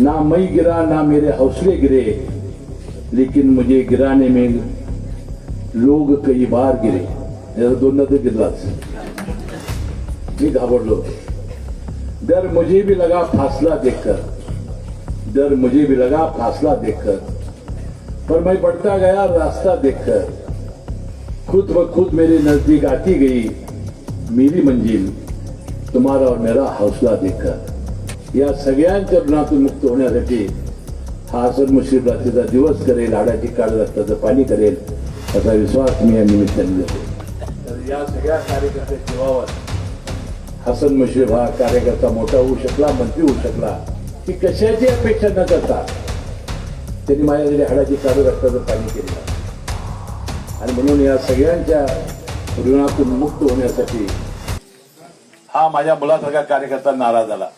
ना मैं गिरा, ना मेरे हौसले गिरे, लेकिन मुझे गिराने में लोग कई बार गिरे। दोनदा तर गिरलाच डर मुझे भी लगा फासला देखकर। डर मुझे भी लगा फासला देखकर। पर मैं बढ़ता गया रास्ता देखकर। खुद ब खुद मेरे नज़दीक आती गई मेरी मंजिल, तुम्हारा और मेरा हौसला देखकर। या सगळ्यांच्या ऋणातून मुक्त होण्यासाठी हा हसन मुश्रीफ रात्रीचा दिवस करेल हाडाची काळ रक्ताचं पाणी करेल असा विश्वास मी या निमित्ताने देतो. तर या सगळ्या कार्यकर्त्याच्या जीवावर हसन मुश्रीफ हा कार्यकर्ता मोठा होऊ शकला मंत्री होऊ शकला की कशाची अपेक्षा न करता त्यांनी माझ्याकडे हाडाची काळ रक्ताचं पाणी केलं. आणि म्हणून या सगळ्यांच्या ऋणातून मुक्त होण्यासाठी हा माझ्या मुलासारखा कार्यकर्ता नाराज झाला.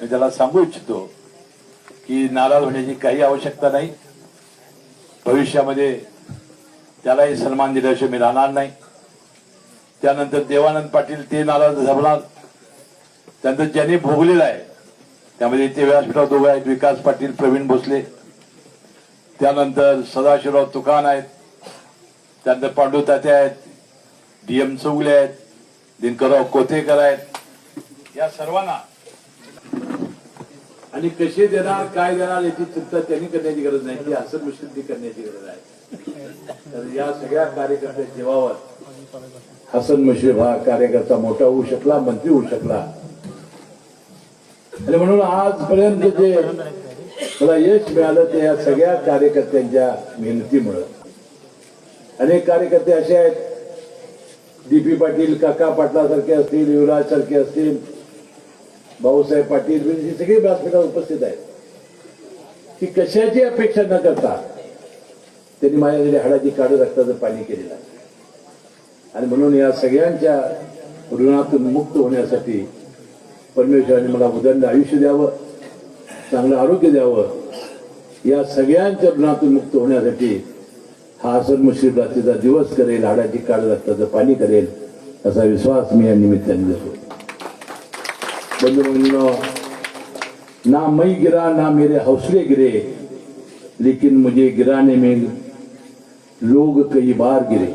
मी त्याला सांगू इच्छितो की नाराज होण्याची काही आवश्यकता नाही. भविष्यामध्ये त्यालाही सन्मान दिल्याशिवाय मी राहणार नाही. त्यानंतर देवानंद पाटील ते नाराज झाला त्यानंतर ज्यांनी भोगलेलं आहे त्यामध्ये ते व्यासपीठात उभे आहेत विकास पाटील प्रवीण भोसले. त्यानंतर सदाशिवराव तुकान आहेत. त्यानंतर पांडू तात्या आहेत. डीएम चौगले आहेत. दिनकरराव कोथेकर आहेत. या सर्वांना आणि कसे देणार काय देणार याची चिंता त्यांनी करण्याची गरज नाही. ती हसन मुश्किल करण्याची गरज आहे. तर या सगळ्या कार्यकर्त्या जीवावर हसन मुश्रीफ हा कार्यकर्ता मोठा होऊ शकला मंत्री होऊ शकला. आणि म्हणून आजपर्यंत जे मला यश मिळालं ते या सगळ्या कार्यकर्त्यांच्या मेहनतीमुळं. अनेक कार्यकर्ते असे आहेत. डीपी पाटील काका पाटलासारखे असतील युवराज सारखे असतील भाऊसाहेब पाटील हे सगळे व्यासपीठावर उपस्थित आहेत. की कशाची अपेक्षा न करता त्यांनी माझ्याकडे हाडाची काढू रक्ताचं पाणी केलेलं आहे. आणि म्हणून या सगळ्यांच्या ऋणातून मुक्त होण्यासाठी परमेश्वराने मला उदंड आयुष्य द्यावं चांगलं आरोग्य द्यावं या सगळ्यांच्या ऋणातून मुक्त होण्यासाठी हा हसन रात्रीचा दिवस करेल हाडाची काळ रक्ताचं पाणी करेल असा विश्वास मी या निमित्ताने देतो. बंधू ना मैं गिरा ना मेरे हौसले गिरे लेकिन मुझे गिराने में लोग कई बार गिरे।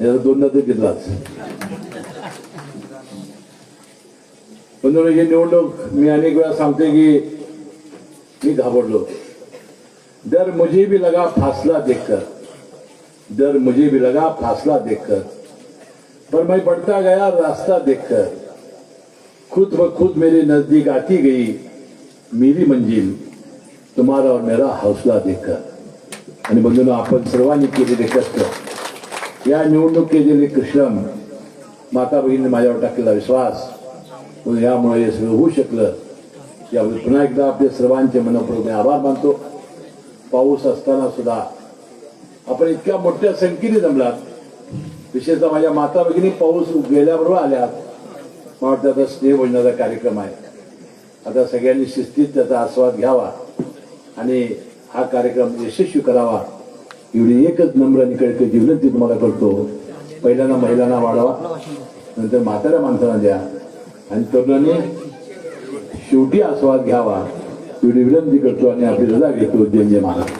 याला दोनदा तर गिरलाच बंधू निवडणूक मी अनेक वेळा सांगते की मी घाबरलो डर मुझे भी लगा फासला देखकर। डर मुझे भी लगा फासला देखकर। पर मैं बढ़ता गया रास्ता देखकर। खुद ब खुद मेरे नजदीक आती गई मेरी मंजिल। तुम्हारा और मेरा हौसला देखकर। आणि बंधूंनो आपण सर्वांनी केलेले कष्ट या निवडणूक केलेले कृष्ण माता बहिणीने माझ्यावर टाकलेला विश्वास। म्हणून यामुळे हे सगळं होऊ शकलं. यामुळे पुन्हा एकदा आपले सर्वांचे मनपूर्वक मी आभार मानतो. पाऊस असताना सुद्धा आपण इतक्या मोठ्या संख्येने जमलात. विशेषतः माझ्या माता भगिनी पाऊस गेल्याबरोबर आल्यात. वाटतं आता स्नेहभोजनाचा कार्यक्रम आहे. आता सगळ्यांनी शिस्तीत त्याचा आस्वाद घ्यावा आणि हा कार्यक्रम यशस्वी करावा. एवढी एकच नम्र निकळते कळकळीची तुम्हाला करतो. पहिल्यांदा महिलांना वाढवा नंतर म्हाताऱ्या माणसांना द्या. आणि तरुणांनी शेवटी आस्वाद घ्यावा. एवढी विनंती करतो आणि आपली रजा घेतो. जय जय महाराज.